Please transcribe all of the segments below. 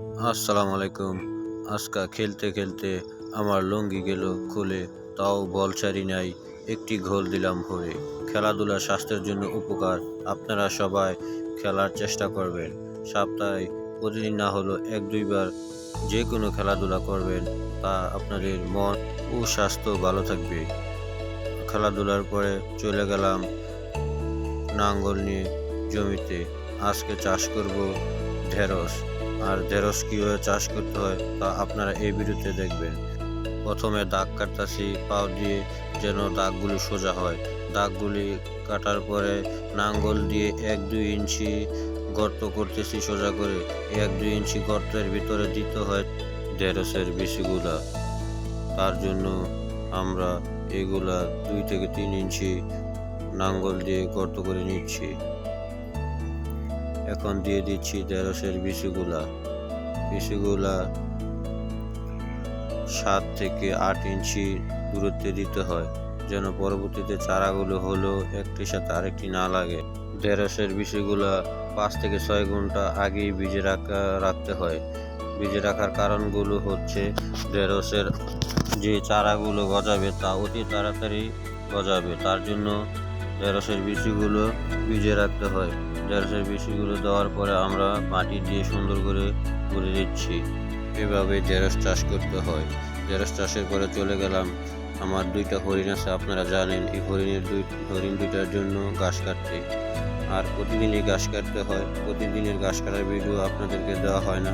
আসসালামু আলাইকুম। আজকা খেলতে খেলতে আমার লুঙ্গি গেল খুলে, তাও বল ছাড়ি নাই। একটি ঘোল দিলাম ভরে। খেলাধুলা স্বাস্থ্যের জন্য উপকার। আপনারা সবাই খেলার চেষ্টা করবেন। সপ্তাহে প্রতিদিন না হলো এক দুইবার যে কোনো খেলাধুলা করবেন, তা আপনাদের মন ও স্বাস্থ্য ভালো থাকবে। খেলাধুলার পরে চলে গেলাম নাঙ্গল নিয়ে জমিতে। আজকে চাষ করব ঢেঁড়স। আর ঢেঁড়স কীভাবে চাষ করতে হয় তা আপনারা এই ভিডিওতে দেখবেন। প্রথমে দাগ কাটতাছি, পাও দিয়ে যেন দাগগুলি সোজা হয়। দাগগুলি কাটার পরে নাঙ্গল দিয়ে এক দুই ইঞ্চি গর্ত করতেছি সোজা করে। এক দুই ইঞ্চি গর্তের ভিতরে দিতে হয় ঢেঁড়সের বিচিগুলা তার জন্য আমরা এগুলা দুই থেকে তিন ইঞ্চি নাঙ্গল দিয়ে গর্ত করে নিচ্ছি। এখন দিয়ে দিচ্ছি ঢেঁড়সের বিচিগুলা বিচিগুলা সাত থেকে আট ইঞ্চি দূরত্বে দিতে হয়, যেন পরবর্তীতে চারাগুলো হলেও একটির সাথে আরেকটি না লাগে। ঢেঁড়সের বিচিগুলা পাঁচ থেকে ছয় ঘণ্টা আগেই ভিজে রাখা, রাখতে হয়। ভিজে রাখার কারণগুলো হচ্ছে ঢেঁড়সের যে চারাগুলো গজাবে তা অতি তাড়াতাড়ি গজাবে। তার জন্য ঢেঁড়সের বিচিগুলো ভিজে রাখতে হয়। ঢেঁড়সের বিচিগুলো দেওয়ার পরে আমরা মাটি দিয়ে সুন্দর করে করে দিচ্ছি এভাবে ঢেঁড়স চাষ করতে হয়। ঢেঁড়স চাষের পরে চলে গেলাম। আমার দুইটা হরিণ আছে, আপনারা জানেন, এই হরিণের দুই, হরিণ দুইটার জন্য ঘাস কাটতে। আর প্রতিদিনই ঘাস কাটতে হয়। প্রতিদিনের ঘাস কাটার ভিডিও আপনাদেরকে দেওয়া হয় না।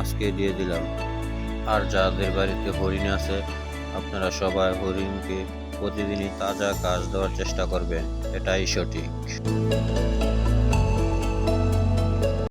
আজকে দিয়ে দিলাম। আর যাদের বাড়িতে হরিণ আছে, আপনারা সবাই হরিণকে প্রতিদিনই তাজা কাজ দেওয়ার চেষ্টা করবেন এটাই সঠিক।